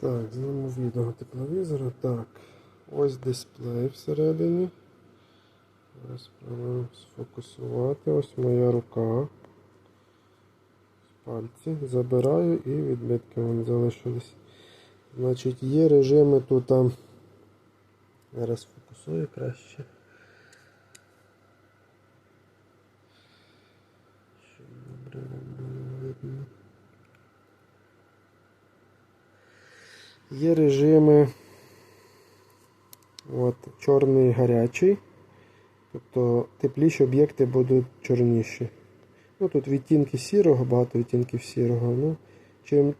Так, зніму відео тепловізора. Так, ось дисплей всередині. Зараз спробуємо сфокусувати. Ось моя рука. Пальці. Забираю і відбитки вон залишились. Значить, є режими тут там. Зараз фокусую краще. Щоб добре вам було видно. Є режими от, чорний гарячий. Тобто тепліші об'єкти будуть чорніші. Ну, тут відтінки сірого, багато відтінків сірого. Ну, чим,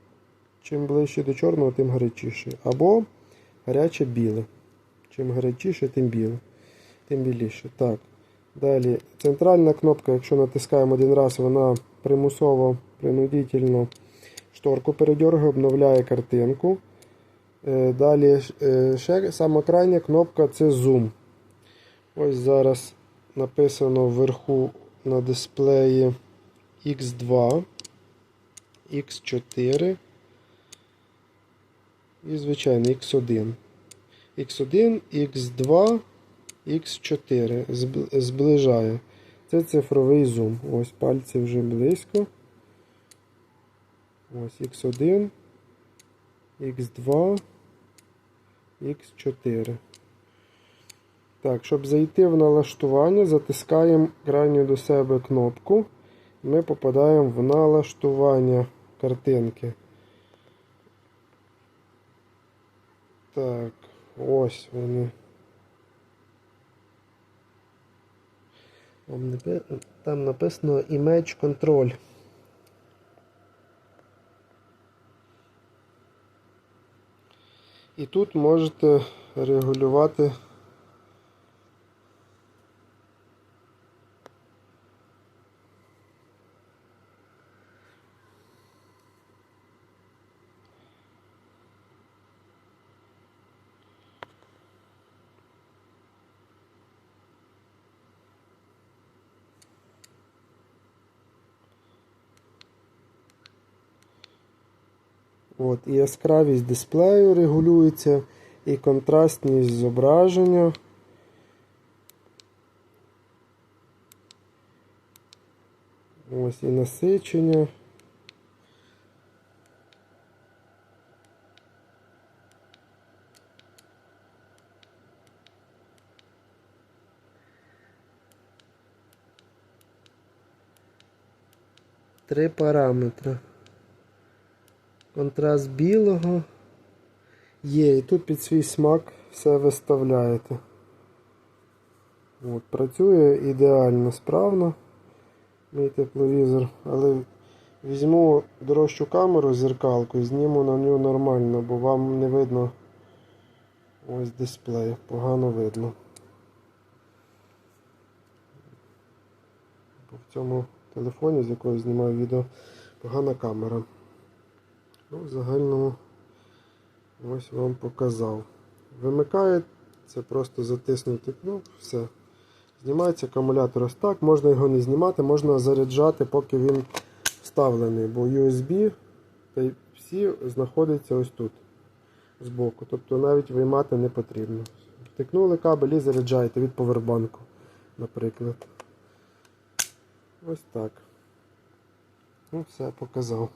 чим ближче до чорного, тим гарячіше. Або гаряче біле. Чим гарячіше, тим біле. Тим біліше. Так. Далі центральна кнопка, якщо натискаємо один раз, вона примусово, принудительно шторку передергує, обновляє картинку. Е, Далі е, сама крайня кнопка це зум. Ось зараз написано вверху на дисплеї X2, X4 і, звичайно, X1. X1, X2, X4 зближає. Це цифровий зум. Ось пальці вже близько. Ось X1, X2, X4. Так, щоб зайти в налаштування, затискаємо крайню до себе кнопку. Ми попадаємо в налаштування картинки. Так, ось вони. Там Там написано Image Control. І тут можете регулювати От, і яскравість дисплею регулюється, і контрастність зображення. Ось і насичення. Три параметри. Контраст білого є. І тут під свій смак все виставляєте. От, працює ідеально справно мій тепловізор, але візьму дорожчу камеру зеркалку і зніму на нього нормально, бо вам не видно ось дисплей, погано видно. Бо в цьому телефоні, з якого знімаю відео, погана камера. Ну, в загальному ось вам показав. Вимикає, це просто затиснути кнопку, все. Знімається акумулятор ось так, можна його не знімати, можна заряджати, поки він вставлений, бо USB Type-C знаходиться ось тут збоку. Тобто навіть виймати не потрібно. Втикнули кабель і заряджаєте від повербанку, наприклад. Ось так. Ну, все, показав.